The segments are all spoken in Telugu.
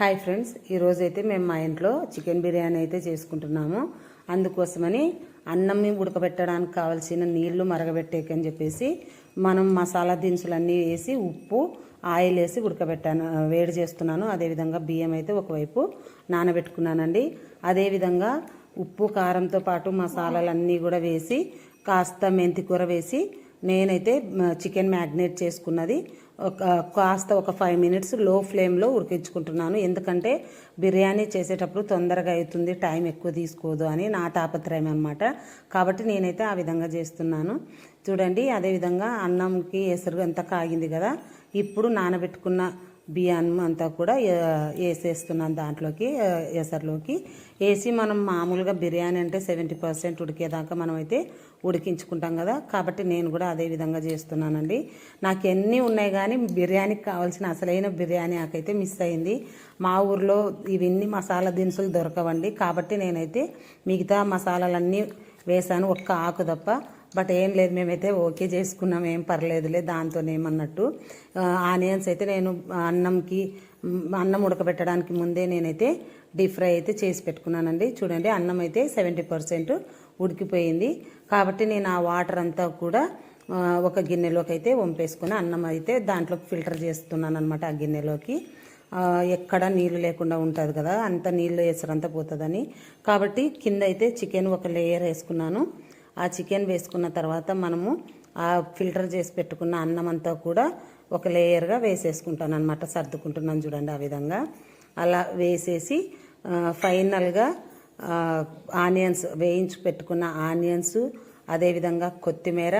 హాయ్ ఫ్రెండ్స్ ఈరోజు అయితే మేము మా ఇంట్లో చికెన్ బిర్యానీ అయితే చేసుకుంటున్నాము. అందుకోసమని అన్నం ఉడకబెట్టడానికి కావాల్సిన నీళ్ళు మరగబెట్టేకని చెప్పేసి మనం మసాలా దినుసులన్నీ వేసి ఉప్పు ఆయిల్ వేసి ఉడకబెట్టాను వేడి చేస్తున్నాను. అదేవిధంగా బియ్యం అయితే ఒకవైపు నానబెట్టుకున్నానండి. అదేవిధంగా ఉప్పు కారంతో పాటు మసాలాలన్నీ కూడా వేసి కాస్త మెంతికూర వేసి నేనైతే చికెన్ మ్యాగ్నేట్ చేసుకున్నది. ఒక కాస్త ఒక ఫైవ్ మినిట్స్లో ఫ్లేమ్లో ఉడికించుకుంటున్నాను. ఎందుకంటే బిర్యానీ చేసేటప్పుడు తొందరగా అవుతుంది టైం ఎక్కువ తీసుకోదు అని నా తాపత్రయం అనమాట కాబట్టి నేనైతే ఆ విధంగా చేస్తున్నాను. చూడండి అదేవిధంగా అన్నంకి ఎసరు అంతా కాగింది కదా. ఇప్పుడు నానబెట్టుకున్న బియ్యం అంతా కూడా వేసేస్తున్నాను దాంట్లోకి ఎసర్లోకి. వేసి మనం మామూలుగా బిర్యానీ అంటే సెవెంటీ పర్సెంట్ ఉడికేదాకా మనం అయితే ఉడికించుకుంటాం కదా. కాబట్టి నేను కూడా అదే విధంగా చేస్తున్నానండి. నాకు ఎన్ని ఉన్నాయి కానీ బిర్యానీకి కావాల్సిన అసలైన బిర్యానీ నాకైతే మిస్ అయింది. మా ఊర్లో ఇవన్నీ మసాలా దినుసులు దొరకవండి. కాబట్టి నేనైతే మిగతా మసాలాలన్నీ వేసాను ఒక్క ఆకు తప్ప. బట్ ఏం లేదు మేమైతే ఓకే చేసుకున్నాం ఏం పర్లేదులే దాంతోనేమన్నట్టు ఆనియన్స్ అయితే నేను అన్నంకి అన్నం ఉడకబెట్టడానికి ముందే నేనైతే డీప్ ఫ్రై అయితే చేసి పెట్టుకున్నానండి. చూడండి అన్నం అయితే సెవెంటీ పర్సెంట్ ఉడికిపోయింది. కాబట్టి నేను ఆ వాటర్ అంతా కూడా ఒక గిన్నెలోకి అయితే వంపేసుకుని అన్నం అయితే దాంట్లోకి ఫిల్టర్ చేస్తున్నాను అనమాట ఆ గిన్నెలోకి. ఎక్కడ నీళ్ళు లేకుండా ఉంటుంది కదా అంత నీళ్ళు వేసరంతా పోతుందని. కాబట్టి కింద అయితే చికెన్ ఒక లేయర్ వేసుకున్నాను. ఆ చికెన్ వేసుకున్న తర్వాత మనము ఆ ఫిల్టర్ చేసి పెట్టుకున్న అన్నం అంతా కూడా ఒక లేయర్గా వేసేసుకుంటాను అనమాట సర్దుకుంటున్నాను చూడండి ఆ విధంగా. అలా వేసేసి ఫైనల్గా ఆనియన్స్ వేయించి పెట్టుకున్న ఆనియన్స్ అదేవిధంగా కొత్తిమీర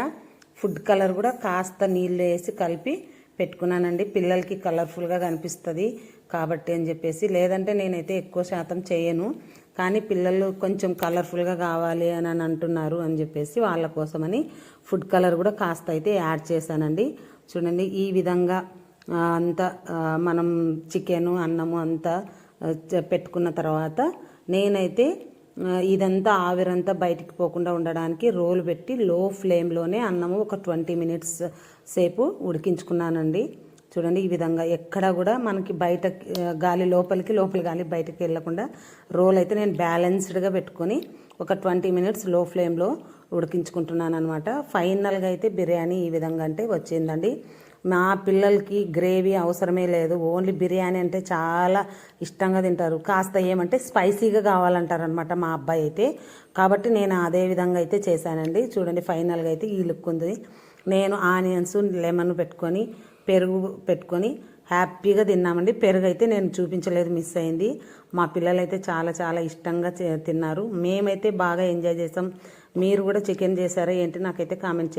ఫుడ్ కలర్ కూడా కాస్త నీళ్ళు వేసి కలిపి పెట్టుకున్నానండి. పిల్లలకి కలర్ఫుల్గా కనిపిస్తుంది కాబట్టి అని చెప్పేసి. లేదంటే నేనైతే ఎక్కువ శాతం చేయను. కానీ పిల్లలు కొంచెం కలర్ఫుల్గా కావాలి అని అంటున్నారు అని చెప్పేసి వాళ్ళ కోసమని ఫుడ్ కలర్ కూడా కాస్త అయితే యాడ్ చేశానండి. చూడండి ఈ విధంగా అంత అంతా మనం చికెను అన్నము అంతా పెట్టుకున్న తర్వాత నేనైతే ఇదంతా ఆవిరంతా బయటికి పోకుండా ఉండడానికి రోలు పెట్టి లో ఫ్లేమ్లోనే అన్నము ఒక ట్వంటీ మినిట్స్ సేపు ఉడికించుకున్నానండి. చూడండి ఈ విధంగా ఎక్కడ కూడా మనకి బయట గాలి లోపలికి లోపల గాలి బయటకి వెళ్ళకుండా రోల్ అయితే నేను బ్యాలెన్స్డ్గా పెట్టుకొని ఒక ట్వంటీ మినిట్స్లో ఫ్లేమ్లో ఉడికించుకుంటున్నాను అనమాట ఫైనల్గా అయితే బిర్యానీ ఈ విధంగా అంటే వచ్చిందండి. మా పిల్లలకి గ్రేవీ అవసరమే లేదు. ఓన్లీ బిర్యానీ అంటే చాలా ఇష్టంగా తింటారు. కాస్త ఏమంటే స్పైసీగా కావాలంటారనమాట మా అబ్బాయి అయితే. కాబట్టి నేను అదే విధంగా అయితే చేశానండి. చూడండి ఫైనల్గా అయితే ఈ లుక్ ఉంది. నేను ఆనియన్స్ లెమన్ పెట్టుకొని పెరుగు పెట్టుకొని హ్యాపీగా తిన్నామండి. పెరుగు అయితే నేను చూపించలేదు మిస్ అయింది. మా పిల్లలు అయితే చాలా చాలా ఇష్టంగా తిన్నారు. మేమైతే బాగా ఎంజాయ్ చేసాం. మీరు కూడా చికెన్ చేశారా ఏంటి నాకైతే కామెంట్ చేయండి.